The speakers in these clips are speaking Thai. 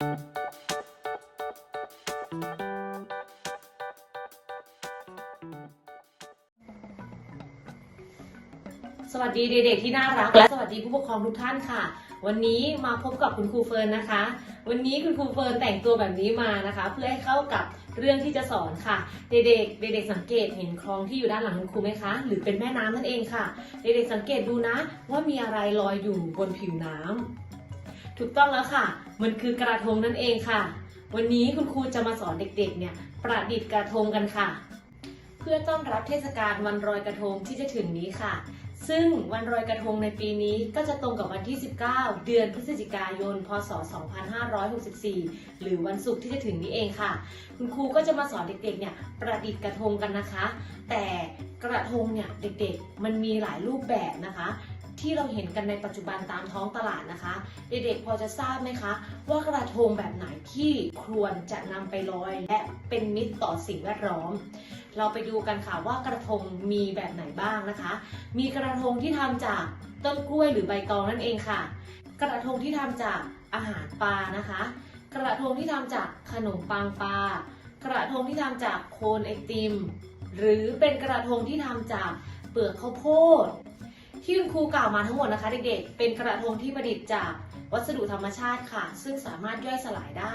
สวัสดีเด็กๆที่น่ารักและสวัสดีผู้ปกครองทุกท่านค่ะ วันนี้มาพบกับคุณครูเฟิร์นนะคะ วันนี้คุณครูเฟิร์นแต่งตัวแบบนี้มานะคะ เพื่อให้เข้ากับเรื่องที่จะสอนค่ะ เด็กๆเด็กๆสังเกตเห็นคลองที่อยู่ด้านหลังคุณครูไหมคะ หรือเป็นแม่น้ำนั่นเองค่ะ เด็กๆสังเกตดูนะ ว่ามีอะไรลอยอยู่บนผิวน้ำ ถูกต้องแล้วค่ะ มันคือกระทงนั่นเองค่ะ วันนี้คุณครูจะมาสอนเด็กๆ เนี่ยประดิษฐ์กระทงกันค่ะ เพื่อต้อนรับเทศกาลวันลอยกระทงที่จะถึงนี้ค่ะ ซึ่งวันลอยกระทงในปีนี้ก็จะตรงกับวันที่ 19 เดือนพฤศจิกายน พศ 2564 หรือวันศุกร์ที่จะถึงนี้เองค่ะ คุณครูก็จะมาสอนเด็กๆ เนี่ยประดิษฐ์กระทงกันนะคะ แต่กระทงเนี่ยเด็กๆ มันมีหลายรูปแบบนะคะ ที่เราเห็นกันในปัจจุบันตามท้องตลาดนะคะ เด็กๆพอจะทราบไหมคะ ว่ากระทงแบบไหนที่ควรจะนำไปลอย และเป็นมิตรต่อสิ่งแวดล้อม เราไปดูกันค่ะว่ากระทงมีแบบไหนบ้างนะคะ มีกระทงที่ทำจากต้นกล้วยหรือใบตองนั่นเองค่ะ กระทงที่ทำจากอาหารปลานะคะ กระทงที่ทำจากขนมปังปลากระทงที่ทำจากโคนไอติม หรือเป็นกระทงที่ทำจากเปลือกข้าวโพด ที่คุณครูกล่าวมาทั้งหมดนะคะเด็กๆ เป็นกระทงที่ประดิษฐ์จากวัสดุธรรมชาติค่ะ ซึ่งสามารถย่อยสลายได้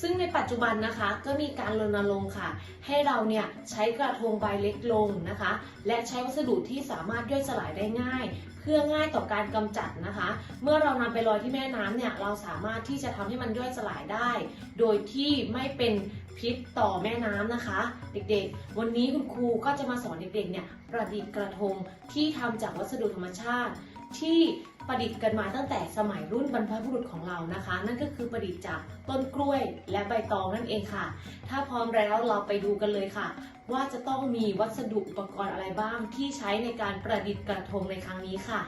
ซึ่งในปัจจุบันนะคะก็มีการรณรงค์ค่ะ ให้เราเนี่ยใช้กระทงใบเล็กลงนะคะ และใช้วัสดุที่สามารถย่อยสลายได้ง่าย เพื่อง่ายต่อการกำจัดนะคะ เมื่อเรานำไปลอยที่แม่น้ำเนี่ยเราสามารถที่จะทำให้มันย่อยสลายได้ โดยที่ไม่เป็น พิษต่อแม่น้ำนะคะ เด็กๆ วันนี้คุณครูก็จะมาสอนเด็กๆเนี่ยประดิษฐ์กระทงที่ทำจากวัสดุธรรมชาติ ที่ประดิษฐ์กันมาตั้งแต่สมัยรุ่นบรรพบุรุษของเรานะคะ นั่นก็คือประดิษฐ์จากต้นกล้วยและใบตองนั่นเองค่ะ ถ้าพร้อมแล้วเราไปดูกันเลยค่ะ ว่าจะต้องมีวัสดุอุปกรณ์อะไรบ้างที่ใช้ในการประดิษฐ์กระทงในครั้งนี้ค่ะ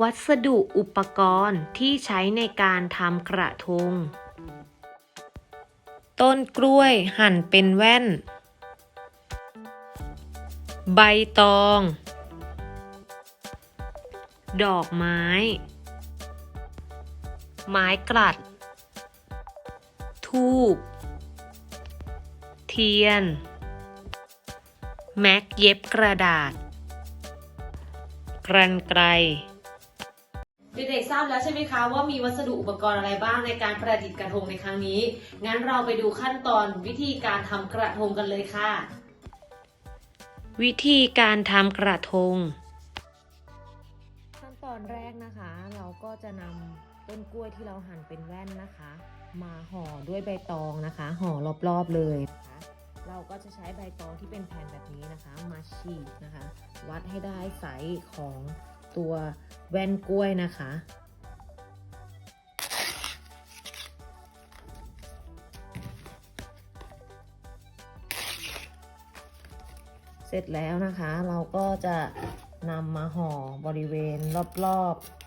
วัสดุอุปกรณ์ที่ใช้ในการทำกระทง ต้นกล้วยหั่นเป็นแว่น ใบตอง ดอกไม้ ไม้กลัด ทูบ เทียน แม็กเย็บกระดาษ กรรไกร ทราบแล้วใช่ไหมคะว่ามีวัสดุอุปกรณ์อะไรบ้างในการประดิษฐ์กระทงในครั้งนี้ งั้นเราไปดูขั้นตอนวิธีการทำกระทงกันเลยค่ะ วิธีการทำกระทง ขั้นตอนแรกนะคะ เราก็จะนำต้นกล้วยที่เราหั่นเป็นแว่นนะคะ มาห่อด้วยใบตองนะคะ ห่อรอบๆเลยนะคะเราก็จะใช้ใบตองที่เป็นแผ่นแบบนี้นะคะ มาฉีกนะคะ วัดให้ได้ไซส์ของตัวแว่นกล้วยนะคะ เสร็จแล้วนะคะ เราก็จะนำมาห่อบริเวณรอบๆ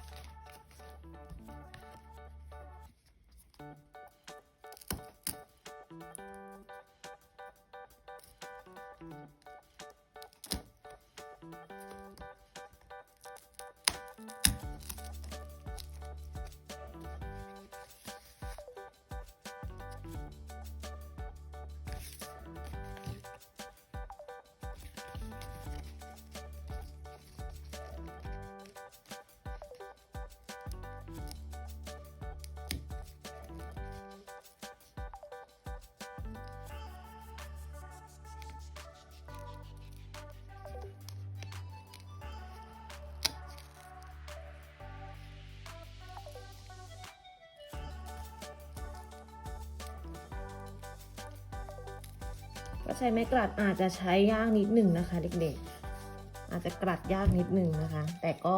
ก็ใช้ไม้กลัดอาจจะใช้ยากนิดหนึ่งนะคะ เด็กๆ อาจจะกลัดยากนิดหนึ่งนะคะ แต่ก็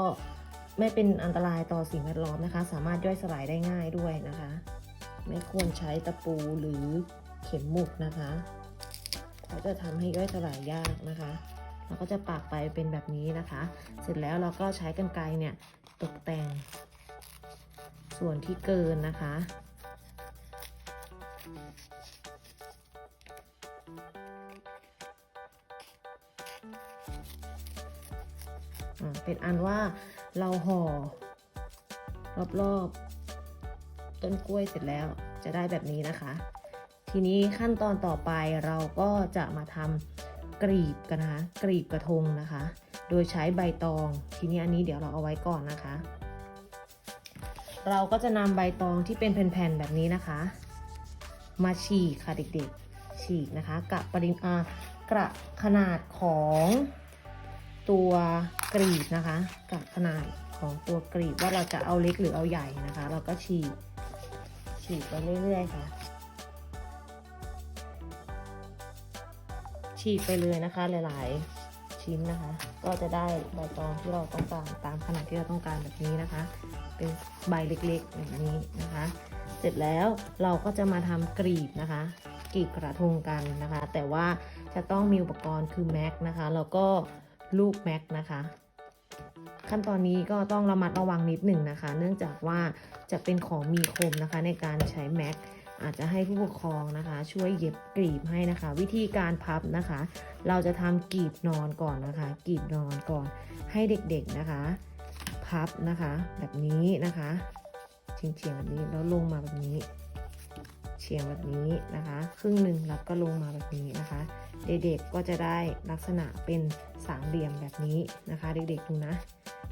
ไม่เป็นอันตรายต่อสิ่งแวดล้อมนะคะ สามารถย่อยสลายได้ง่ายด้วยนะคะ ไม่ควรใช้ตะปูหรือเข็มหมุดนะคะเพราะจะทำให้ย่อยสลายยากนะคะเราก็จะปากไปเป็นแบบนี้นะคะ เสร็จแล้วเราก็ใช้กรรไกรเนี่ยตกแต่ง ส่วนที่เกินนะคะ เป็นอันว่าเราห่อรอบต้นกล้วยเสร็จแล้วจะได้แบบนี้นะคะ ทีนี้ขั้นตอนต่อไปเราก็จะมาทำกรีบกันนะคะ กรีบกระทงนะคะ โดยใช้ใบตอง ทีนี้อันนี้เดี๋ยวเราเอาไว้ก่อนนะคะ เราก็จะนำใบตองที่เป็นแผ่นๆแบบนี้นะคะ มาฉีกค่ะเด็กๆ ฉีกนะคะกะปริมาณกระขนาดของตัวกรีบนะคะกะขนาดของตัวกรีบว่าเราจะเอาเล็กหรือเอาใหญ่นะคะ เราก็ฉีกฉีกไปเรื่อยๆค่ะ ฉีกไปเลยนะคะหลายๆชิ้นนะคะ ก็จะได้ใบตองที่เราต้องการตามขนาดที่เราต้องการแบบนี้นะคะ เป็นใบเล็กๆแบบนี้นะคะ เสร็จแล้วเราก็จะมาทำกรีบนะคะ กรีบกระทงกันนะคะ แต่ว่าจะต้องมีอุปกรณ์คือแม็กนะคะ แล้วก็ลูกแม็กนะคะ ขั้นตอนนี้ก็ต้องระมัดระวังนิดหนึ่งนะคะ เนื่องจากว่าจะเป็นของมีคมนะคะในการใช้แม็กอาจจะให้ผู้ปกครองนะคะ ช่วยเย็บกรีบให้นะคะ วิธีการพับนะคะ เราจะทำกรีบนอนก่อนนะคะกรีบนอนก่อน ให้เด็กๆนะคะ พับนะคะ แบบนี้นะคะเฉียงๆแบบนี้แล้วลงมาแบบนี้ เฉียงแบบนี้นะคะ ครึ่งหนึ่งแล้วก็ลงมาแบบนี้นะคะ เด็กๆก็จะได้ลักษณะเป็นสามเหลี่ยมแบบนี้นะคะ เด็กๆดูนะ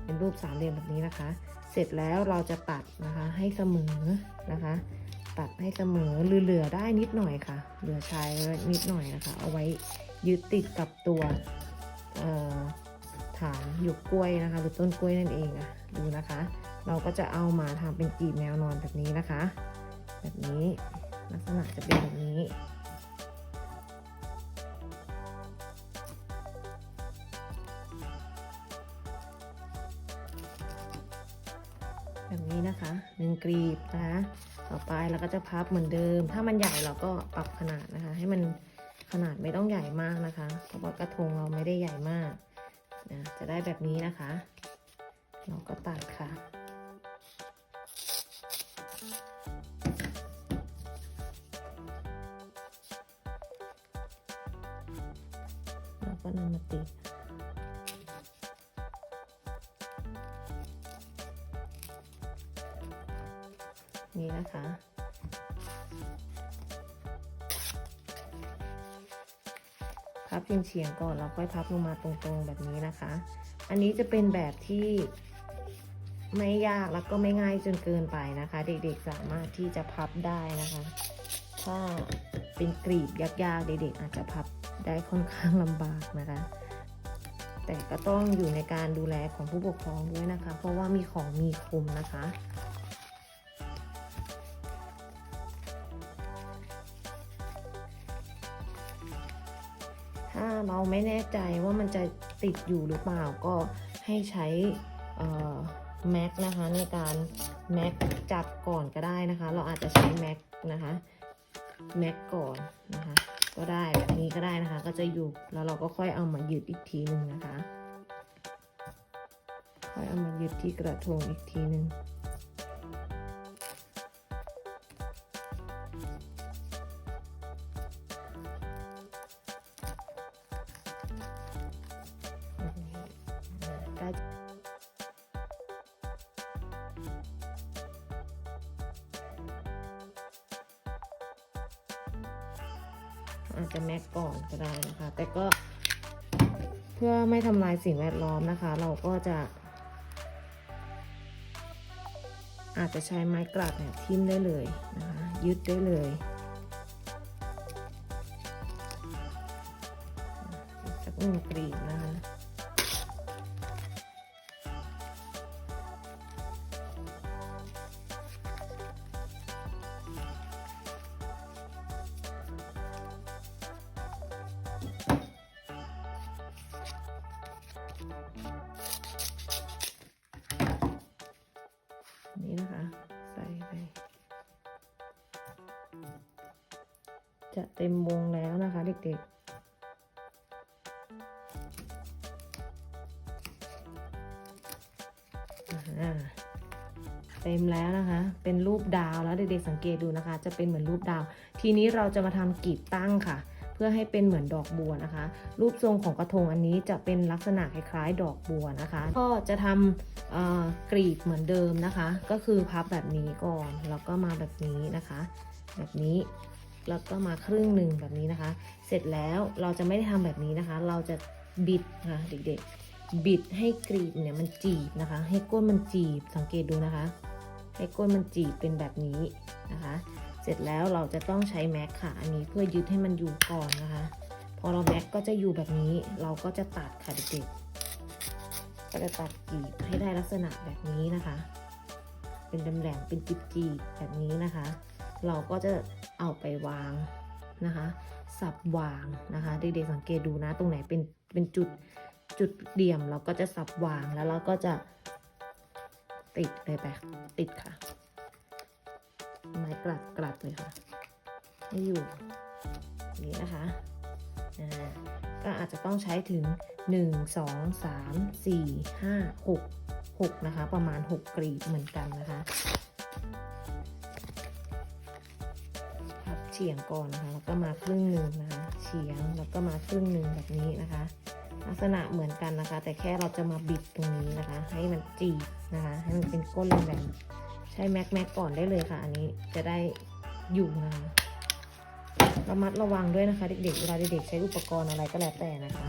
เป็นรูปสามเหลี่ยมแบบนี้นะคะ เสร็จแล้วเราจะตัดนะคะให้เสมอนะคะ ตัดให้เสมอหรือเหลือได้นิดหน่อยค่ะ เหลือใช้ไว้นิดหน่อยนะคะ เอาไว้ยึดติดกับตัวฐานหยวกกล้วยนะคะ หรือต้นกล้วยนั่นเองอะดูนะคะ เราก็จะเอามาทำเป็นกีบแนวนอนแบบนี้นะคะ แบบนี้ ลักษณะจะเป็นแบบนี้ แบบนี้นะคะหนึ่งกรีบนะคะต่อไปเราก็จะพับเหมือนเดิม ถ้ามันใหญ่เราก็ปรับขนาดนะคะ ให้มันขนาดไม่ต้องใหญ่มากนะคะ เพราะว่ากระทงเราไม่ได้ใหญ่มากนะจะได้แบบนี้นะคะ เราก็ตัดค่ะ นำมาติดนี่นะคะ พับเฉียงๆก่อนแล้วค่อยพับลงมาตรงๆแบบนี้นะคะ อันนี้จะเป็นแบบที่ไม่ยากแล้วก็ไม่ง่ายจนเกินไปนะคะ เด็กๆสามารถที่จะพับได้นะคะ ถ้าเป็นกรีบยากๆเด็กๆอาจจะพับ ได้ค่อนข้างลำบากนะคะ แต่ก็ต้องอยู่ในการดูแลของผู้ปกครองด้วยนะคะ เพราะว่ามีของมีคมนะคะถ้าเราไม่แน่ใจว่ามันจะติดอยู่หรือเปล่าก็ให้ใช้แม็กนะคะในการแม็กจับก่อนก็ได้นะคะ เราอาจจะใช้แม็กนะคะแม็กก่อนนะคะ ก็ได้แบบนี้ก็ได้นะคะ ก็จะอยู่แล้วเราก็ค่อยเอามายืดอีกทีหนึ่งนะคะ ค่อยเอามายืดที่กระทงอีกทีหนึ่ง อาจจะแม็กก่อนก็ได้นะคะ แต่ก็เพื่อไม่ทำลายสิ่งแวดล้อมนะคะ เราก็จะ อาจจะใช้ไม้กลัดเนี่ยทิ่มได้เลยนะคะยึดได้เลยสักหนึ่งกรีบนะคะ จะเต็มวงแล้วนะคะเด็กๆเต็มแล้วนะคะ เป็นรูปดาวแล้วเด็กๆสังเกตดูนะคะ จะเป็นเหมือนรูปดาว ทีนี้เราจะมาทำกีบตั้งค่ะ เพื่อให้เป็นเหมือนดอกบัวนะคะ รูปทรงของกระทงอันนี้จะเป็นลักษณะคล้ายๆ ดอกบัวนะคะ ก็จะทำกรีบเหมือนเดิมนะคะ ก็คือพับแบบนี้ก่อนแล้วก็มาแบบนี้นะคะ แบบนี้ แล้วก็มาครึ่งหนึ่งแบบนี้นะคะ เสร็จแล้วเราจะไม่ได้ทำแบบนี้นะคะ เราจะบิดค่ะเด็กๆ บิดให้กรีบเนี่ยมันจีบนะคะ ให้ก้นมันจีบสังเกตดูนะคะ ให้ก้นมันจีบเป็นแบบนี้นะคะ เสร็จแล้วเราจะต้องใช้แม็กค่ะอันนี้เพื่อยึดให้มันอยู่ก่อนนะคะ พอเราแม็กก็จะอยู่แบบนี้ เราก็จะตัดค่ะเด็กๆก็จะตัดกีบให้ได้ลักษณะแบบนี้นะคะ เป็นแหลมๆเป็นจีบๆแบบนี้นะคะ เราก็จะเอาไปวางนะคะสับวางนะคะเด็กๆสังเกตดูนะ ตรงไหนเป็นเป็นจุดจุดเดี่ยมเราก็จะสับวางแล้วเราก็จะติดเลยไปติดค่ะ ไม้กลัดกลัดเลยค่ะให้อยู่อย่างนี้นะคะก็อาจจะต้องใช้ถึง 1 2 3 4 5 6 6 นะคะ ประมาณ 6 กรีบเหมือนกันนะคะ เฉียงก่อนนะคะแล้วก็มาครึ่งหนึ่งนะคะเฉียงแล้วก็มาครึ่งหนึ่งแบบนี้นะคะ ลักษณะเหมือนกันนะคะ แต่แค่เราจะมาบิดตรงนี้นะคะ ให้มันจีบนะคะ ให้มันเป็นก้นแหลมใช้แม็กแม็กก่อนได้เลยค่ะ อันนี้จะได้อยู่นะคะระมัดระวังด้วยนะคะเด็กๆเวลาเด็กๆใช้อุปกรณ์อะไรก็แล้วแต่นะคะ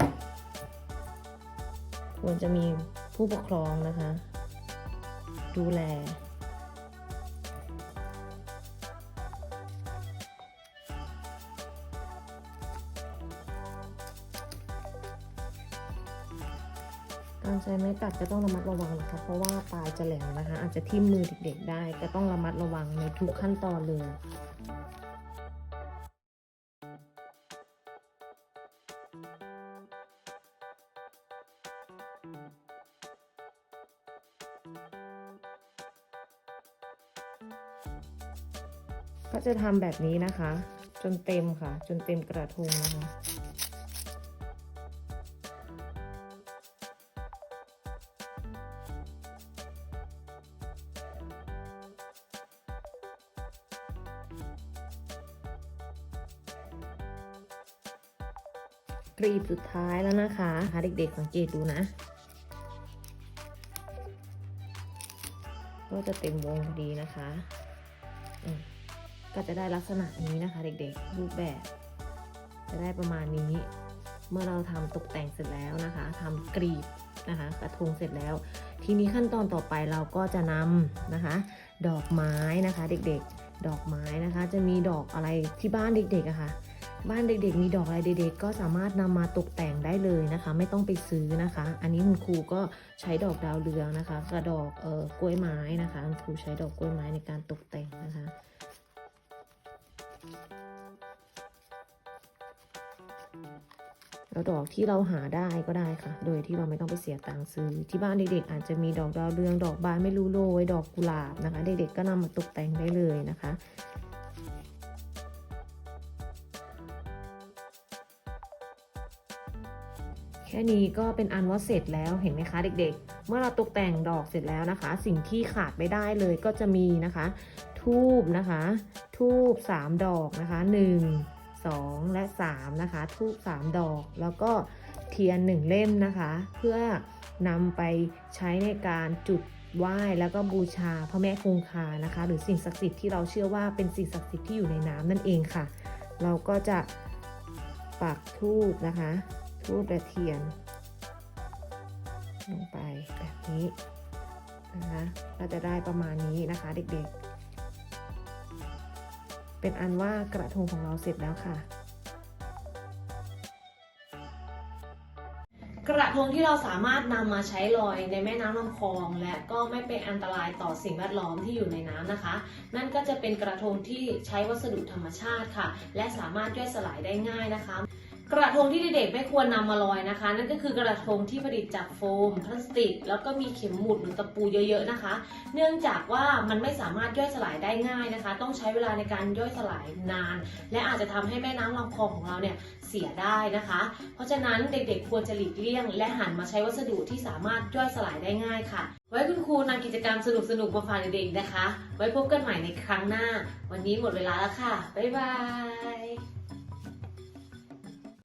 ควรจะมีผู้ปกครองนะคะ ดูแล การใช้ไม้ตัดก็ต้องระมัดระวังนะคะเพราะว่าปลายจะแหลมนะคะ อาจจะทิ่มมือเด็กๆได้ก็ต้องระมัดระวังในทุกขั้นตอนเลยก็จะทำแบบนี้นะคะ จนเต็มค่ะ จนเต็มกระทงนะคะ บสุดท้ายแล้วนะคะหาเด็กๆสังเกตดูนะ ก็จะเต็มวงพอดีนะคะก็จะได้ลักษณะนี้นะคะเด็กๆ รูปแบบ จะได้ประมาณนี้ เมื่อเราทำตกแต่งเสร็จแล้วนะคะทำกรีบนะคะ กระทงเสร็จแล้ว ทีนี้ขั้นตอนต่อไปเราก็จะนำนะคะ ดอกไม้นะคะ เด็กๆ ดอกไม้นะคะ จะมีดอกอะไรที่บ้านเด็กๆอะค่ะ บ้านเด็กๆ มีดอกอะไรเด็กๆ ก็สามารถนำมาตกแต่งได้เลยนะคะ ไม่ต้องไปซื้อนะคะ อันนี้คุณครูก็ใช้ดอกดาวเรืองนะคะกระดอกเอ่อกล้วยไม้นะคะคุณครูใช้ดอกกล้วยไม้ในการตกแต่งนะคะแล้วดอกที่เราหาได้ก็ได้ค่ะ โดยที่เราไม่ต้องไปเสียตังค์ซื้อ ที่บ้านเด็กๆ อาจจะมีดอกดาวเรือง ดอกบานไม่รู้โรย ดอกกุหลาบนะคะ เด็กๆ ก็นำมาตกแต่งได้เลยนะคะ ค่นี้ก็เป็นอันว่าเสร็จแล้วเห็นไหมคะเด็กๆ เมื่อเราตกแต่งดอกเสร็จแล้วนะคะ สิ่งที่ขาดไม่ได้เลยก็จะมีนะคะ ทูบนะคะ ทูบ3ดอกนะคะ 1 2 และ3นะคะ ทูบ3ดอก แล้วก็เทียน 1 เล่มนะคะ เพื่อนำไปใช้ในการจุดไหว้แล้วก็บูชาพระแม่คงคานะคะ หรือสิ่งศักดิ์สิทธิ์ที่เราเชื่อว่าเป็นสิ่งศักดิ์สิทธิ์ที่อยู่ในน้ำนั่นเองค่ะ เราก็จะปักทูบนะคะ ทูบและเทียนลงไปแบบนี้นะคะก็จะได้ประมาณนี้นะคะเด็กๆ เป็นอันว่ากระทงของเราเสร็จแล้วค่ะ กระทงที่เราสามารถนำมาใช้ลอยในแม่น้ำลำคลอง และก็ไม่เป็นอันตรายต่อสิ่งแวดล้อมที่อยู่ในน้ำนะคะ นั่นก็จะเป็นกระทงที่ใช้วัสดุธรรมชาติค่ะ และสามารถย่อยสลายได้ง่ายนะคะ กระทงที่เด็กๆไม่ควรนำมาลอยนะคะ นั่นก็คือกระทงที่ผลิตจากโฟมพลาสติก แล้วก็มีเข็มหมุดหรือตะปูเยอะๆนะคะ เนื่องจากว่ามันไม่สามารถย่อยสลายได้ง่ายนะคะ ต้องใช้เวลาในการย่อยสลายนาน และอาจจะทำให้แม่น้ำลำคลองของเราเนี่ยเสียได้นะคะ เพราะฉะนั้นเด็กๆควรจะหลีกเลี่ยง และหันมาใช้วัสดุที่สามารถย่อยสลายได้ง่ายค่ะ ไว้คุณครูนำกิจกรรมสนุกๆมาฝากเด็กๆนะคะ ไว้พบกันใหม่ในครั้งหน้า วันนี้หมดเวลาแล้วค่ะบ๊ายบาย